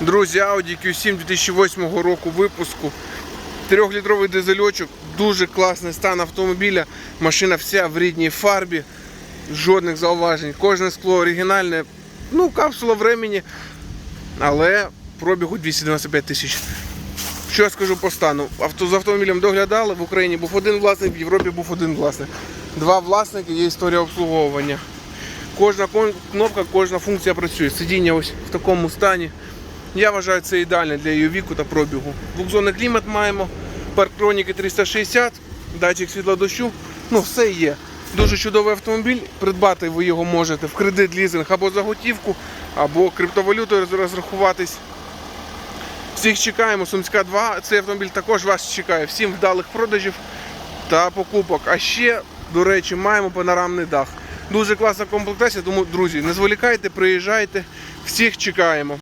Друзі, Audi Q7 2008 року випуску. Трьохлітровий дизельочок, дуже класний стан автомобіля. Машина вся в рідній фарбі, жодних зауважень. Кожне скло оригінальне, ну, капсула времени, але пробігу 295 тисяч. Що я скажу по стану? Авто з автомобілем доглядали, в Україні був один власник, в Європі був один власник. Два власники, є історія обслуговування. Кожна кнопка, кожна функція працює. Сидіння ось в такому стані. Я вважаю, це ідеально для її віку та пробігу. Двохзонний клімат маємо, парктроніки 360, датчик світла дощу. Ну, все є. Дуже чудовий автомобіль. Придбати ви його можете в кредит, лізинг або за готівку, або криптовалютою розрахуватись. Всіх чекаємо, Сумська 2. Цей автомобіль також вас чекає. Всім вдалих продажів та покупок. А ще, до речі, маємо панорамний дах. Дуже класна комплектація, тому, друзі, не зволікайте, приїжджайте. Всіх чекаємо.